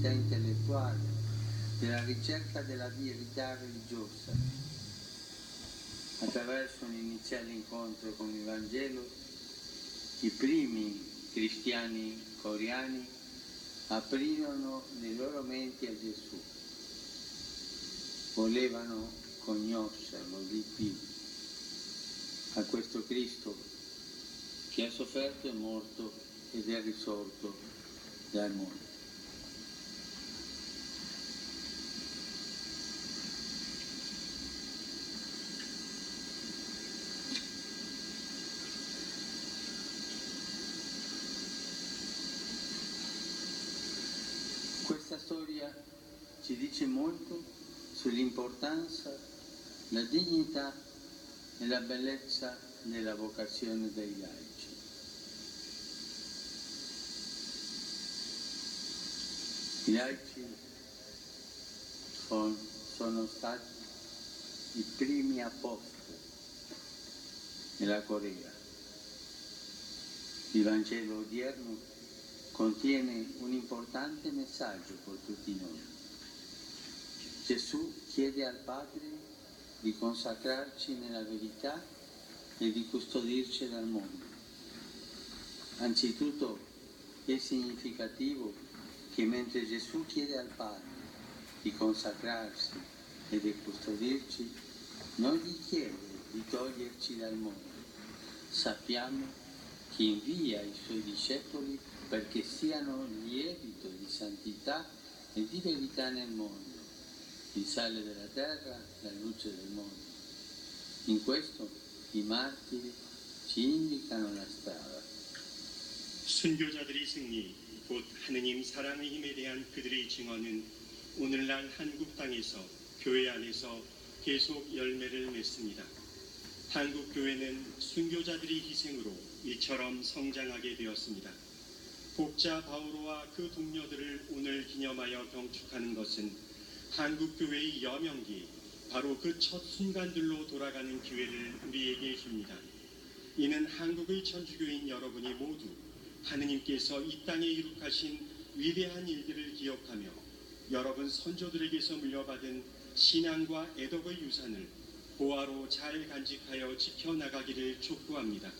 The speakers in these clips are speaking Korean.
attività intellettuale, della ricerca della verità religiosa. Attraverso un iniziale incontro con il Vangelo, i primi cristiani coreani aprirono le loro menti a Gesù. Volevano conoscerlo di più, a questo Cristo che ha sofferto e morto ed è risorto dal mondo. Storia ci dice molto sull'importanza, la dignità e la bellezza della vocazione dei laici. I laici son- sono stati i primi apostoli nella Corea. Il Vangelo odierno contiene un importante messaggio per tutti noi. Gesù chiede al Padre di consacrarci nella verità e di custodirci dal mondo. Anzitutto è significativo che mentre Gesù chiede al Padre di consacrarsi e di custodirci, non gli chiede di toglierci dal mondo. Sappiamo invia i suoi discepoli perché siano lievito di santità e di verità nel mondo, il sale della terra, la luce del mondo. In questo i martiri ci indicano la strada. 순교자들의 승리, 곧 하느님 사랑의 힘에 대한 그들의 증언은 오늘날 한국 땅에서 교회 안에서 계속 열매를 맺습니다. 한국 교회는 순교자들의 희생으로 이처럼 성장하게 되었습니다. 복자 바오로와 그 동료들을 오늘 기념하여 경축하는 것은 한국 교회의 여명기, 바로 그 첫 순간들로 돌아가는 기회를 우리에게 줍니다. 이는 한국의 천주교인 여러분이 모두 하느님께서 이 땅에 이룩하신 위대한 일들을 기억하며 여러분 선조들에게서 물려받은 신앙과 애덕의 유산을 보화로 잘 간직하여 지켜나가기를 촉구합니다.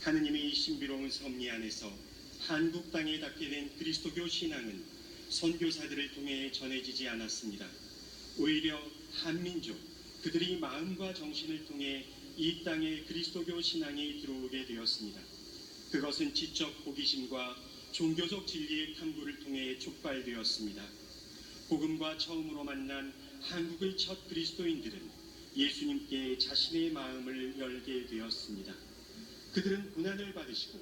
하느님의 이 신비로운 섭리 안에서 한국 땅에 닿게 된 그리스도교 신앙은 선교사들을 통해 전해지지 않았습니다. 오히려 한민족, 그들의 마음과 정신을 통해 이 땅에 그리스도교 신앙이 들어오게 되었습니다. 그것은 지적 호기심과 종교적 진리의 탐구를 통해 촉발되었습니다. 복음과 처음으로 만난 한국의 첫 그리스도인들은 예수님께 자신의 마음을 열게 되었습니다. 그들은 고난을 받으시고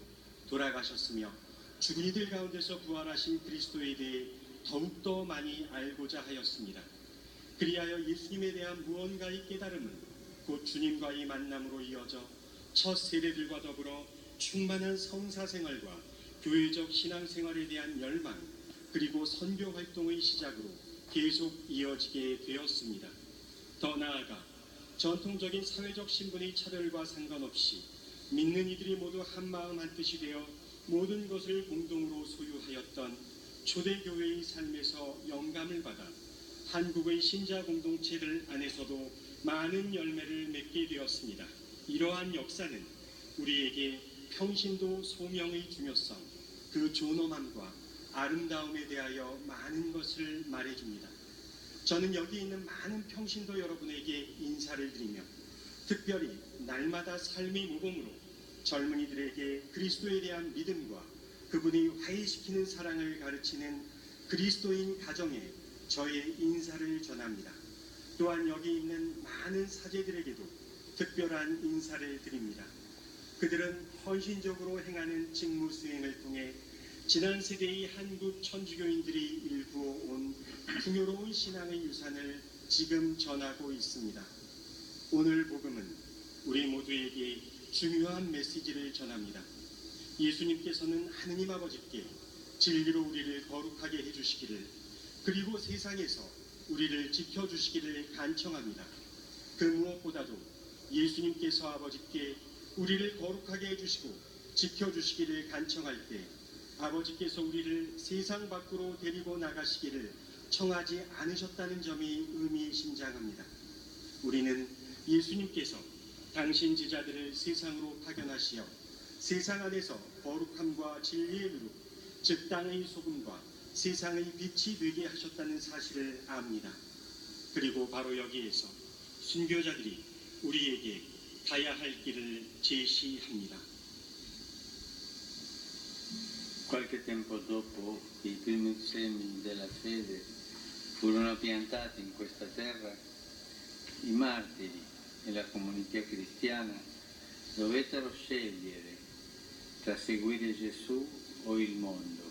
돌아가셨으며 죽은 이들 가운데서 부활하신 그리스도에 대해 더욱더 많이 알고자 하였습니다. 그리하여 예수님에 대한 무언가의 깨달음은 곧 주님과의 만남으로 이어져 첫 세대들과 더불어 충만한 성사 생활과 교회적 신앙 생활에 대한 열망 그리고 선교 활동의 시작으로 계속 이어지게 되었습니다. 더 나아가 전통적인 사회적 신분의 차별과 상관없이 믿는 이들이 모두 한 마음 한 뜻이 되어 모든 것을 공동으로 소유하였던 초대교회의 삶에서 영감을 받아 한국의 신자 공동체를 안에서도 많은 열매를 맺게 되었습니다. 이러한 역사는 우리에게 평신도 소명의 중요성, 그 존엄함과 아름다움에 대하여 많은 것을 말해줍니다. 저는 여기 있는 많은 평신도 여러분에게 인사를 드리며 특별히 날마다 삶의 모범으로 젊은이들에게 그리스도에 대한 믿음과 그분이 화해시키는 사랑을 가르치는 그리스도인 가정에 저의 인사를 전합니다. 또한 여기 있는 많은 사제들에게도 특별한 인사를 드립니다. 그들은 헌신적으로 행하는 직무 수행을 통해 지난 세대의 한국 천주교인들이 일구어 온 풍요로운 신앙의 유산을 지금 전하고 있습니다. 오늘 복음은 우리 모두에게 중요한 메시지를 전합니다. 예수님께서는 하느님 아버지께 진리로 우리를 거룩하게 해주시기를 그리고 세상에서 우리를 지켜주시기를 간청합니다. 그 무엇보다도 예수님께서 아버지께 우리를 거룩하게 해주시고 지켜주시기를 간청할 때 아버지께서 우리를 세상 밖으로 데리고 나가시기를 청하지 않으셨다는 점이 의미심장합니다. 우리는 예수님께서 당신 지자들을 세상으로 파견하시어 세상 안에서 거룩함과 진리의 누룩, 즉 땅의 소금과 세상의 빛이 되게 하셨다는 사실을 압니다. 그리고 바로 여기에서 순교자들이 우리에게 가야 할 길을 제시합니다. Qualche tempo dopo i primi semi della fede furono piantati in questa terra, i martiri e la comunità cristiana dovettero scegliere tra seguire Gesù o il mondo.